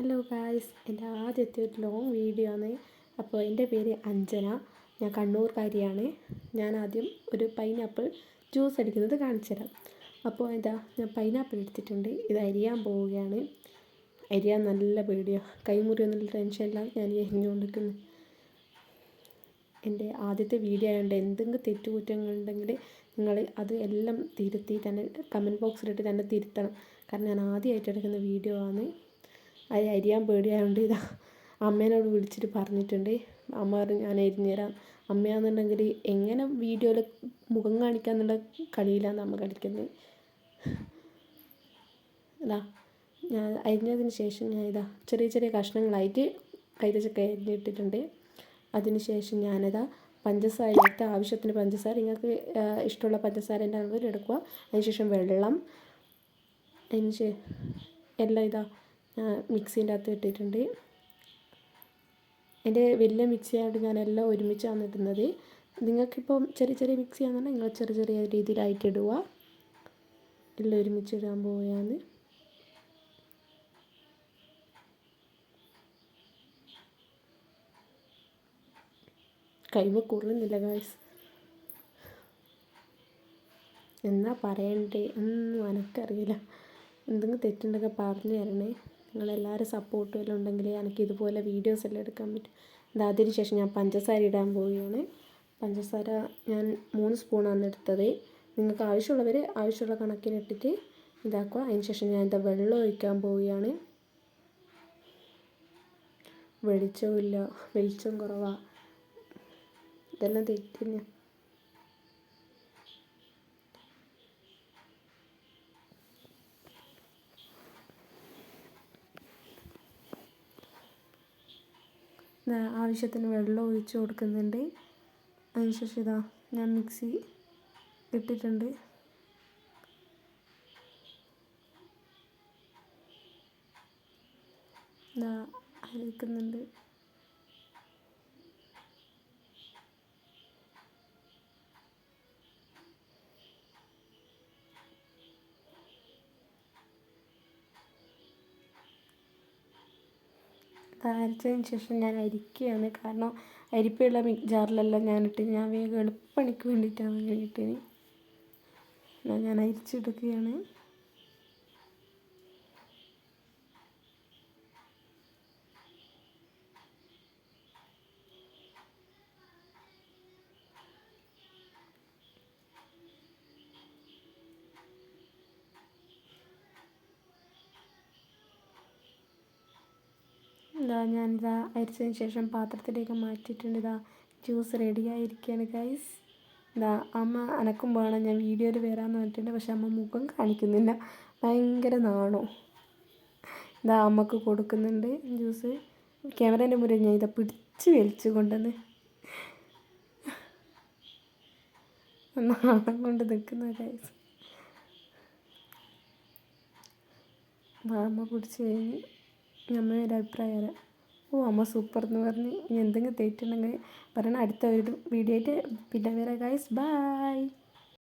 Hello guys എന്റെ ആദ്യത്തെ ഒരു ലോങ് വീഡിയോ ആണ്. അപ്പോൾ എന്റെ പേര് അഞ്ജന. ഞാൻ കണ്ണൂർക്കാരിയാണ് ഞാൻ ആദ്യം ഒരു പൈനാപ്പിൾ ജ്യൂസ് അടിക്കുന്നത് കാണിച്ചു തരാം. അപ്പോൾ എന്താ ഞാൻ പൈനാപ്പിൾ എടുത്തിട്ടുണ്ട്. ഇത് അരിയാൻ പോവുകയാണ്. അരിയാൻ നല്ല പേടിയോ. കൈമുറി ഒന്നും ടെൻഷനില്ല ഞാൻ ഈ അരിഞ്ഞുകൊണ്ടിരിക്കുന്നു. എന്റെ ആദ്യത്തെ വീഡിയോ ആയതുകൊണ്ട് എന്തെങ്കിലും തെറ്റുകുറ്റങ്ങളുണ്ടെങ്കിൽ നിങ്ങൾ അത് എല്ലാം തിരുത്തി തന്നെ കമന്റ് ബോക്സിലിട്ട് തന്നെ തിരുത്തണം. കാരണം ഞാൻ ആദ്യമായിട്ട് എടുക്കുന്ന വീഡിയോ ആണ്. അത് അരിയാൻ പേടിയായതുകൊണ്ട് ഇതാ അമ്മേനോട് വിളിച്ചിട്ട് പറഞ്ഞിട്ടുണ്ട്. അമ്മ പറഞ്ഞു ഞാൻ അരിഞ്ഞു തരാം. അമ്മയാണെന്നുണ്ടെങ്കിൽ എങ്ങനെ വീഡിയോയിൽ മുഖം കാണിക്കാന്നുള്ള കളിയിലാണ് അമ്മ കളിക്കുന്നത് ഇതാ ഞാൻ അരിഞ്ഞതിന് ശേഷം ഞാൻ ഇതാ ചെറിയ ചെറിയ കഷ്ണങ്ങളായിട്ട് കൈതച്ചക്ക അരിഞ്ഞിട്ടിട്ടുണ്ട്. അതിന് ശേഷം ഞാനിതാ പഞ്ചസാര എടുത്ത് ആവശ്യത്തിന് പഞ്ചസാര നിങ്ങൾക്ക് ഇഷ്ടമുള്ള പഞ്ചസാരേന്റെ അളവിൽ എടുക്കുക. അതിനുശേഷം വെള്ളം അതിന് ശേഷം എല്ലാം ഇതാ മിക്സീന്റെ അകത്ത് ഇട്ടിട്ടുണ്ട്. എന്റെ വലിയ മിക്സി ആയിട്ട് ഞാൻ എല്ലാം ഒരുമിച്ചാണ് ഇടുന്നത്. നിങ്ങൾക്കിപ്പം ചെറിയ ചെറിയ മിക്സി ആണെന്നുണ്ടെങ്കിൽ നിങ്ങൾ ചെറിയ ചെറിയ രീതിയിലായിട്ട് ഇടുക. എല്ലാം ഒരുമിച്ച് ഇടാൻ പോവുകയാണ്. കൈമ കുറയുന്നില്ല ഗായ്സ് എന്നാ പറയണ്ടേ? ഒന്നും എനക്കറിയില്ല എന്തെങ്കിലും തെറ്റുണ്ടെങ്കിൽ പറഞ്ഞു തരണേ. നിങ്ങളെല്ലാവരും സപ്പോർട്ടും എല്ലാം ഉണ്ടെങ്കിൽ എനിക്ക് ഇതുപോലെ വീഡിയോസ് എല്ലാം എടുക്കാൻ പറ്റും. ഇത് അതിന് ശേഷം ഞാൻ പഞ്ചസാര ഇടാൻ പോവുകയാണ്. പഞ്ചസാര ഞാൻ മൂന്ന് സ്പൂണാണ് എടുത്തത്. നിങ്ങൾക്ക് ആവശ്യമുള്ളവർ ആവശ്യമുള്ള കണക്കിന് ഇട്ടിട്ട് ഇതാക്കുക. അതിന് ശേഷം ഞാൻ എന്താ വെള്ളം ഒഴിക്കാൻ പോവുകയാണ്. വെളിച്ചമില്ല വെളിച്ചം കുറവാണ് ഇതെല്ലാം തെറ്റില്ല. ആവശ്യത്തിന് വെള്ളം ഒഴിച്ച് കൊടുക്കുന്നുണ്ട്. അതിനുശേഷം ഇതാ ഞാൻ മിക്സി ഇട്ടിട്ടുണ്ട്. ഇതാ അരക്കുന്നുണ്ട് അരച്ചതിന് ശേഷം ഞാൻ അരിക്കുകയാണ്. കാരണം അരിപ്പയുള്ള ജാറിലെല്ലാം ഞാനിട്ട് ഞാൻ വേഗം എളുപ്പണിക്ക് വേണ്ടിയിട്ടാണ് ഇട്ടിന് ഞാൻ അരിച്ചെടുക്കുകയാണ്. ഇതാ ഞാനിതാ അരിച്ചതിന് ശേഷം പാത്രത്തിലേക്ക് മാറ്റിയിട്ടുണ്ട്. ഇതാ ജ്യൂസ് റെഡി ആയിരിക്കുകയാണ് ഗൈസ് ഇതാ അമ്മ അനക്കുമ്പോഴാണ് ഞാൻ വീഡിയോയിൽ വരാമെന്ന് പറഞ്ഞിട്ടുണ്ട്. പക്ഷെ അമ്മ മുഖം കാണിക്കുന്നില്ല. ഭയങ്കര നാണോ. ഇതാ അമ്മയ്ക്ക് കൊടുക്കുന്നുണ്ട് ജ്യൂസ് ക്യാമറേന്റെ മുന്നിൽ ഞാൻ ഇതാ പിടിച്ച് വലിച്ചു കൊണ്ടുവന്ന് നാണം കൊണ്ട് നിൽക്കുന്ന ഗൈസ് അമ്മ പിടിച്ച് കഴിഞ്ഞ് അമ്മയുടെ ഒരു അഭിപ്രായമാണ് ഓ അമ്മ സൂപ്പർ എന്ന് പറഞ്ഞ് ഇനി എന്തെങ്കിലും തെറ്റുണ്ടെങ്കിൽ പറയണം. അടുത്ത ഒരു വീഡിയോ ആയിട്ട് പിന്നെ വരാം ഗൈസ് ബൈ